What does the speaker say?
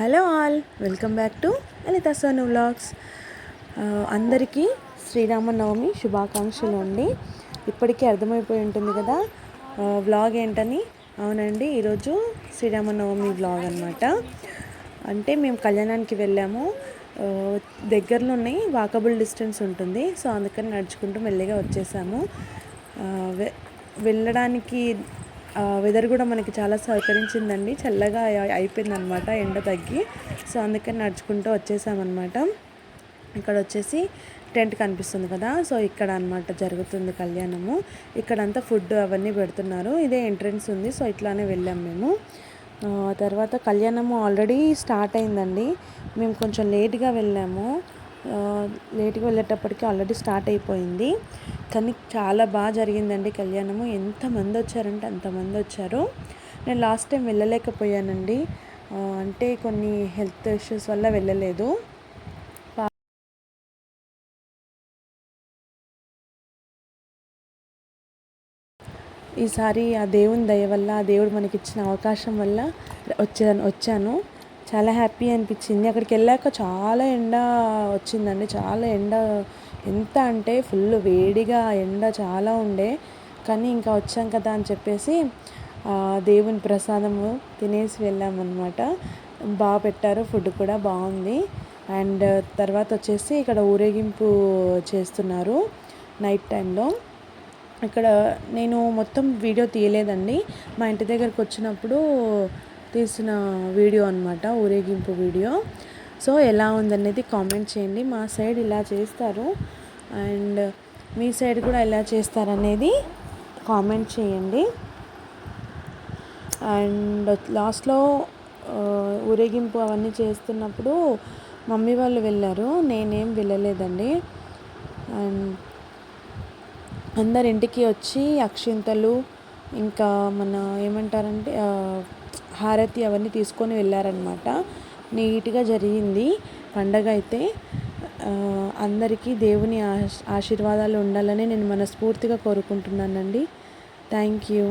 Hello all welcome back to Lalitha Sonu vlogs. అందరికీ శ్రీరామనవమి శుభాకాంక్షలు అండి. ఇప్పటికీ అర్థమైపోయి ఉంటుంది కదా వ్లాగ్ ఏంటని? అవునండి ఈరోజు శ్రీరామనవమి వ్లాగ్ అనమాట అంటే మేము కళ్యాణానికి వెళ్ళాము. దగ్గరలోనే వాకబుల్ డిస్టెన్స్ ఉంటుంది. సో అందుకని నడుచుకుంటూ మెల్లిగా వచ్చేసాము. వెళ్ళడానికి వెదర్ కూడా మనకి చాలా సహకరించిందండి. చల్లగా అయిపోయిందనమాట ఎండ తగ్గి. సో అందుకని నడుచుకుంటూ వచ్చేసామన్నమాట ఇక్కడ వచ్చేసి టెంట్ కనిపిస్తుంది కదా సో ఇక్కడ అనమాట జరుగుతుంది కళ్యాణము. ఇక్కడంతా ఫుడ్ అవన్నీ పెడుతున్నారు. ఇదే ఎంట్రన్స్ ఉంది సో ఇట్లానే వెళ్ళాం మేము. తర్వాత కళ్యాణము ఆల్రెడీ స్టార్ట్ అయిందండి. మేము కొంచెం లేట్గా వెళ్ళాము. లేట్గా వెళ్ళేటప్పటికి ఆల్రెడీ స్టార్ట్ అయిపోయింది. కానీ చాలా బాగా జరిగిందండి కళ్యాణము. ఎంతమంది వచ్చారంటే అంతమంది వచ్చారు. నేను లాస్ట్ టైం వెళ్ళలేకపోయానండి. అంటే కొన్ని హెల్త్ ఇష్యూస్ వల్ల వెళ్ళలేదు. ఈసారి ఆ దేవుని దయ వల్ల ఆ దేవుడు మనకి ఇచ్చిన అవకాశం వల్ల వచ్చాను వచ్చాను. చాలా హ్యాపీ అనిపించింది. అక్కడికి వెళ్ళాక చాలా ఎండ వచ్చిందండి. చాలా ఎండ ఎంత అంటే ఫుల్ వేడిగా ఎండ చాలా ఉండే. కానీ ఇంకా వచ్చాం కదా అని చెప్పేసి దేవుని ప్రసాదము తినేసి వెళ్ళామన్నమాట. బాగా పెట్టారు ఫుడ్ కూడా బాగుంది. అండ్ తర్వాత వచ్చేసి ఇక్కడ ఊరేగింపు చేస్తున్నారు నైట్ టైంలో. ఇక్కడ నేను మొత్తం వీడియో తీయలేదండి. మా ఇంటి దగ్గరకు వచ్చినప్పుడు తీసిన వీడియో అనమాట ఊరేగింపు వీడియో. సో ఎలా ఉందనేది కామెంట్ చేయండి. మా సైడ్ ఇలా చేస్తారు. అండ్ మీ సైడ్ కూడా ఎలా చేస్తారనేది కామెంట్ చేయండి. అండ్ లాస్ట్లో ఊరేగింపు అవన్నీ చేస్తున్నప్పుడు మమ్మీ వాళ్ళు వెళ్ళారు. నేనేం వెళ్ళలేదండి. అండ్ అందరి ఇంటికి వచ్చి అక్షింతలు ఇంకా మన ఏమంటారంటే హారతి అవన్నీ తీసుకొని వెళ్ళారనమాట నీట్గా జరిగింది. పండగ అయితే అందరికీ దేవుని ఆశీర్వాదాలు ఉండాలని నేను మనస్ఫూర్తిగా కోరుకుంటున్నానండి. Thank you.